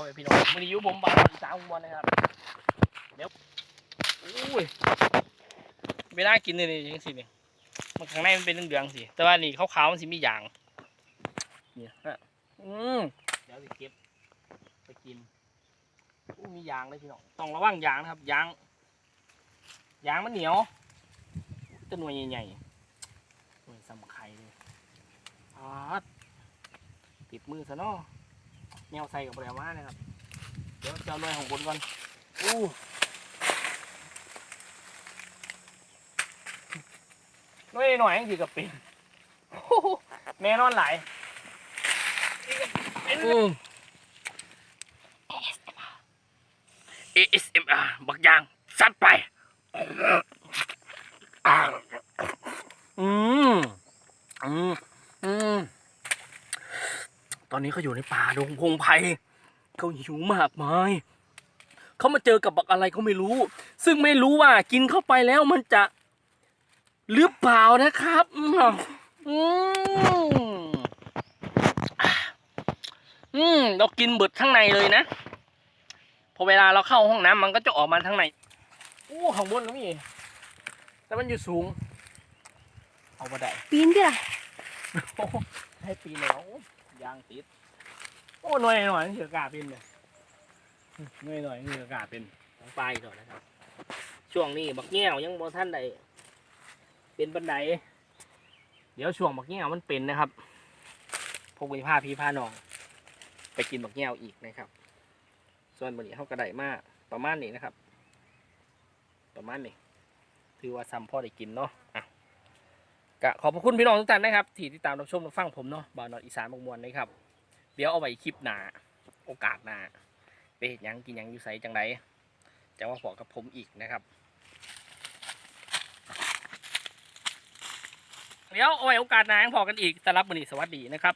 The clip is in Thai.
พ่อแม่พี่น้องมันนี้อยุผมบานอีสานอุบลนะครับเดี๋ยวอุ้ยเวลากินนี่นี่ยังสิเนี่ยมันข้างในมันเป็นเหลืองๆสิแต่ว่านี่ขาวๆมันสิมีอย่างเนี่ยฮะอืมเดี๋ยวสิเก็บไปกินอู้มียางเลยพี่น้องต้องระวังยางนะครับยางยางมันเหนียวต้นหน่วยใหญ่ๆหน่วยสำไข่เลยอาดติดมือซะเนาะ แนวใส่กับแปลว่านะครับ เดี๋ยวจะเอาหน่วยของบนก่อน อู้หน่วยหน่อยยังสิกับเป็นโอ้โหแม่นอนไหลายอืม ASMR บักยางซัดไปอ่าอืมอืมอืม ตอนนี้เขาอยู่ในป่าดงพงไพ่เขาหิวมากมายเขามาเจอกับบักอะไรเขาไม่รู้ ซึ่งไม่รู้ว่ากินเข้าไปแล้วมันจะหรือเปล่านะครับอืมอืมอืมเรากินเบิดข้างในเลยนะ พอเวลาเราเข้าห้องน้ำมันก็จะออกมาข้างในอู้ข้างบนก็มีแต่มันอยู่สูง เอาไปได้ปีนดิล่ะโอ้โหให้ปีแล้ว ยางติด โอ้หน่อยหน่อยนี่คือกาเป็นเลยหน่อยหน่อยนี่คือกาเป็นของปลายก่อนนะครับ ช่วงนี้บักแง่วยังบ่ท่านใดเป็นบันได เดี๋ยวช่วงบักแง่วมันเป็นนะครับพวกวิพาพี่พาน้อง ไปกินบักแง่วอีกนะครับ ส่วนวันนี้เขากระไดมากประมาณนี้นะครับ ประมาณนี้ถือว่าซ้ำพ่อได้กินเนาะอะ ก็ขอบพระคุณพี่น้องทุกท่านนะครับ ที่ติดตามรับชมรับฟังผมเนาะบ่าวนอนอีสานบางมวลนะครับ เดี๋ยวเอาไว้คลิปหนาโอกาสหนาไปเห็นยังกินยังอยู่ใสจังไรจะมาบอกับผมอีกนะครับ เดี๋ยวเอาไว้โอกาสหนาพอกันอีกสำหรับวันนี้สวัสดีนะครับ